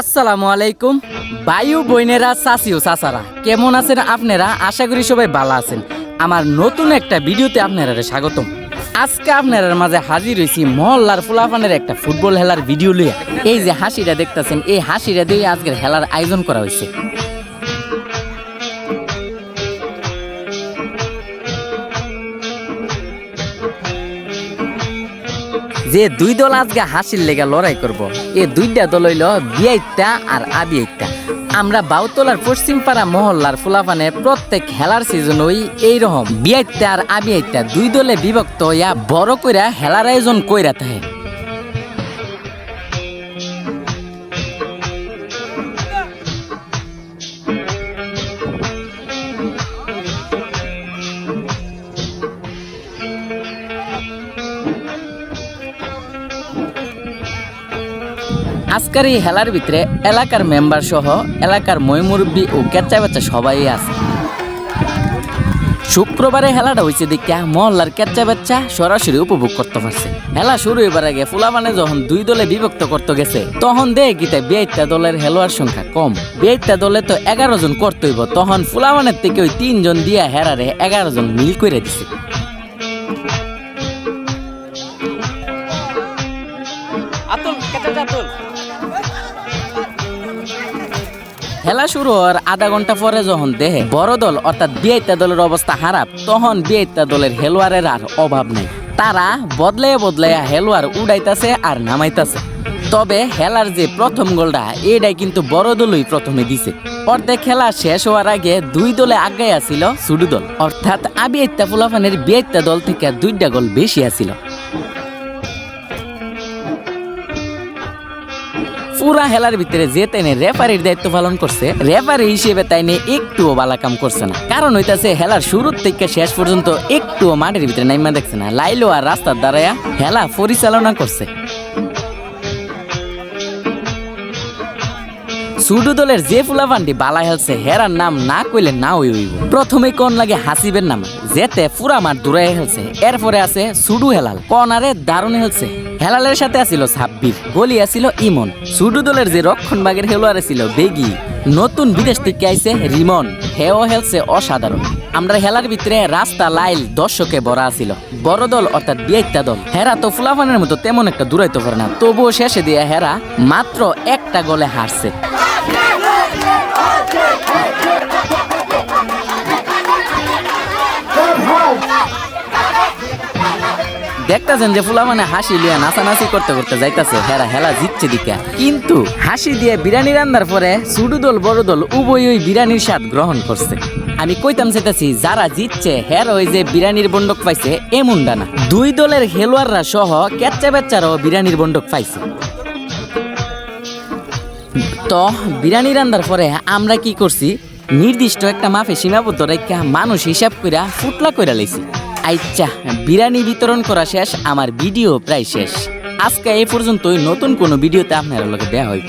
আসসালামু আলাইকুম। বায়ু বইনেরা সাসিও সাসারা, কেমন আছেন আপনারা? আশা করি সবাই ভালো আছেন। আমার নতুন একটা ভিডিওতে আপনারা স্বাগতম। আজকে আপনার মাঝে হাজির হয়েছি মহল্লার ফুলাফানের একটা ফুটবল হেলার ভিডিও লইয়া। এই যে হাসিটা দেখতেছেন, এই হাসিটা দিয়ে আজকের হেলার আয়োজন করা হয়েছে। যে দুই দল আজকে হাসির লেগা লড়াই করব। এ দুইটা দল হইল বিয়াইটা আর আবিয়াইটা আমরা বাউতলার পশ্চিম পাড়া মহল্লার ফুলাফানে প্রত্যেক খেলার সিজন ওই এইরকম। বিয়াইটা আর আবিয়াইটা দুই দলে বিভক্ত হইয়া বড় কইরা খেলার আয়োজন কইরা থাকে। আজকের এই খেলার ভিতরে এলাকার মেম্বার সহ এলাকার ময়মুরব্বী ও কেচ্চা বাচ্চা সবাই আছে। শুক্রবারে খেলাটা হয়েছে দেখিয়া মহল্লার কেচ্চা বাচ্চা সরাসরি উপভোগ করতে পারছে। হেলা শুরু এবার আগে ফুলাবানে যখন দুই দলে বিভক্ত করতে গেছে, তখন দে গীতা বিয়াইতা দলের খেলোয়াড় সংখ্যা কম। বিয়াইতা দলে তো এগারো জন করতেইব তখন ফুলাবানের থেকে ওই তিনজন দিয়া হেরারে এগারো জন মিল করে দিছে। আতুল কেটে আতুল। খেলা শুরু হওয়ার আধা ঘণ্টা পরে যখন দেহে বড় দল অর্থাৎ বিয়েতা দলের অবস্থা খারাপ, তখন বিয়েতা দলের হেলোয়ারের আর অভাব নেই। তারা বদলাইয়া বদলাইয়া হেলোয়ার উড়াইতাছে আর নামাইতাছে। তবে খেলার যে প্রথম গোলটা, এটাই কিন্তু বড় দলই প্রথমে দিছে। অর্ধেক খেলা শেষ হওয়ার আগে দুই দলে আগাইয়া ছিল সুডু দল। অর্থাৎ আবিয়াইত্তা ফুলাফানের বিয়েত্তা দল থেকে দুইটা গোল বেশি আছিল। পুরা খেলার ভিতরে যে তাইনে রেফারির দায়িত্ব পালন করছে রেফারি হিসেবে তাইনে একটুও বালা কাম করছে না। কারণ হইতাছে খেলার শুরুর থেকে শেষ পর্যন্ত একটুও মাঠের ভিতরে নাইমা দেখছে না। লাইলো আর রাস্তার দ্বারা খেলা পরিচালনা করছে। সুডু দলের যে ফুলাফান্ডি বালা হেলছে, হেরার নাম না কইলে না ওই হইব। প্রথমে কোন লাগে হাসিবের নাম, যেতে পুরা মার দূরে হেলছে। এরপরে আছে সুডু হেলাল। কর্নারে দারুণ হেলছে। হেলালের সাথে আছিল সাব্বির, গলি আছিল ইমন। সুডু দলের যে রক্ষণ বাগের খেলোয়াড় ছিল বেগি। নতুন বিদেশ থেকে আইছে রিমন। হেও হেলছে অসাধারণ। আমরা হেলার ভিতরে রাস্তা, লাইল, দর্শকে ভরা আছিল। বড় দল অর্থাৎ বিয়েটা দল। হেরা তো ফুলাফানের মতো তেমন একটা দূরাইতে পারে না। তবুও শেষে দিয়ে হেরা মাত্র একটা গোলে হারছে। দেখতেছেন যে ফুলা মানে হাসি লিয়া নাচানাচি করতে করতে যাইতাছে, হেরা হেলা জিতছে দিকা। কিন্তু হাসি দিয়ে বিরিয়ানি রান্নার পরে সুডু দল, বড় দল উভয় ওই বিরিয়ানির স্বাদ গ্রহণ করছে। আমি কইতাম চাইতাছি, যারা জিতছে, হের ওই যে বিরিয়ানির বন্ডক পাইছে এমনটা না। দুই দলের খেলোয়াড়রা সহ কেচ্চা বেচ্চারাও বিরিয়ানির বন্ডক পাইছে। তো বিরিয়ানি রান্নার পরে আমরা কি করছি? নির্দিষ্ট একটা মাফে সীমাবদ্ধ রেখা মানুষ হিসাব কইরা ফুটলা কইরা লাইছি। আচ্ছা বিরিয়ানি বিতরণ করা শেষ, আমার ভিডিও প্রায় শেষ। আজকে এই পর্যন্তই, নতুন কোনো ভিডিওতে আপনারা লগে দেয়া হইব।